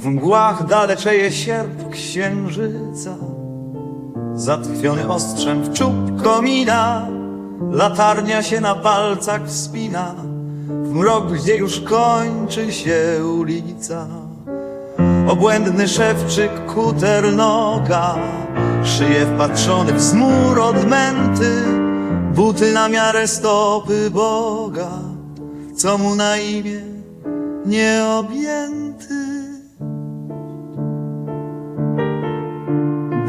W mgłach daleczyje sierp księżyca. Zatchwiony ostrzem w czub komina. Latarnia się na palcach wspina. W mrok, gdzie już kończy się ulica. Obłędny szewczyk kuter noga. Szyje wpatrzony w zmur odmęty. Buty na miarę stopy Boga. Co mu na imię nieobjęty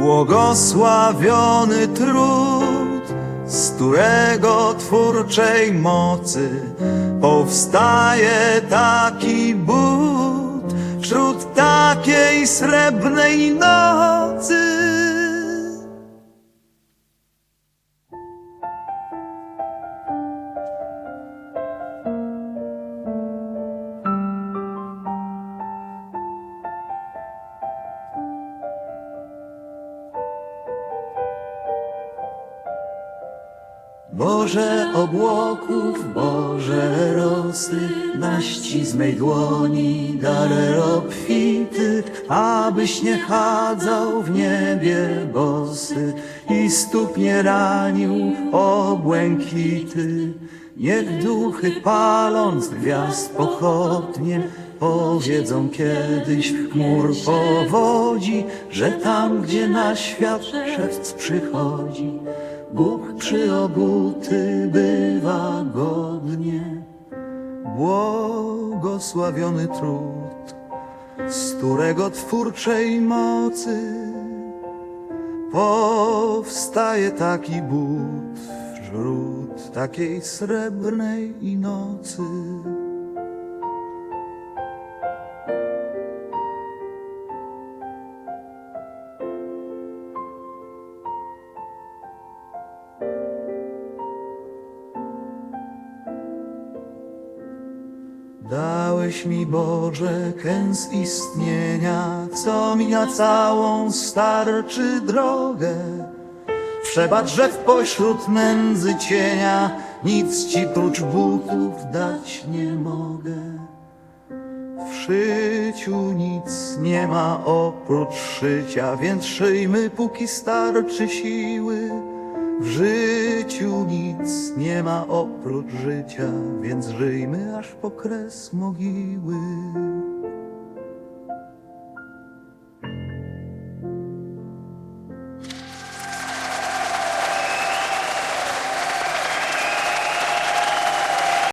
Błogosławiony trud, z którego twórczej mocy powstaje taki but wśród takiej srebrnej nocy. Boże obłoków, Boże rosy, na ścismej dłoni darę obfity, abyś nie chadzał w niebie bosy i stóp nie ranił obłękity. Niech duchy paląc gwiazd pochodnie powiedzą kiedyś w chmur powodzi, że tam, gdzie na świat szewc przychodzi, Bóg przyobuty bywa godnie. Błogosławiony trud, z którego twórczej mocy powstaje taki but wśród takiej srebrnej nocy. Dałeś mi Boże kęs istnienia, co mi na całą starczy drogę. Przebacz, że w pośród nędzy cienia nic ci prócz butów dać nie mogę. W szyciu nic nie ma oprócz szycia, więc szyjmy póki starczy siły. W życiu nic nie ma oprócz życia, więc żyjmy aż po kres mogiły.